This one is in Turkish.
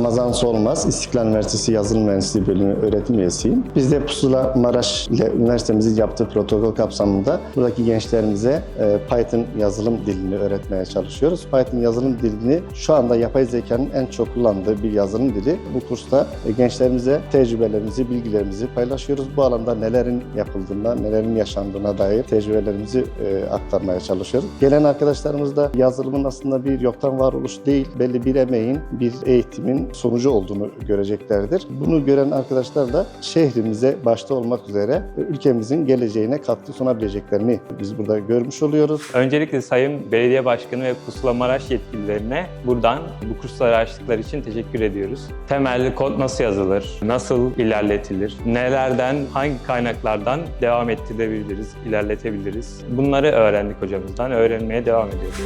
Ramazan Solmaz, İstiklal Üniversitesi Yazılım Mühendisliği Bölümü öğretim üyesiyim. Biz de Pusula Maraş ile üniversitemizin yaptığı protokol kapsamında buradaki gençlerimize e, Python yazılım dilini öğretmeye çalışıyoruz. Python yazılım dilini şu anda yapay zekanın en çok kullandığı bir yazılım dili. Bu kursta e, gençlerimize tecrübelerimizi, bilgilerimizi paylaşıyoruz. Bu alanda nelerin yapıldığına, nelerin yaşandığına dair tecrübelerimizi e, aktarmaya çalışıyoruz. Gelen arkadaşlarımız da yazılımın aslında bir yoktan varoluş değil, belli bir emeğin, bir eğitimin sonucu olduğunu göreceklerdir. Bunu gören arkadaşlar da şehrimize başta olmak üzere ülkemizin geleceğine katkı sunabileceklerini biz burada görmüş oluyoruz. Öncelikle Sayın Belediye Başkanı ve Pusula Maraş yetkililerine buradan bu kursları açtıkları için teşekkür ediyoruz. Temelli kod nasıl yazılır, nasıl ilerletilir, nelerden, hangi kaynaklardan devam ettirebiliriz, ilerletebiliriz. Bunları öğrendik hocamızdan, öğrenmeye devam ediyoruz.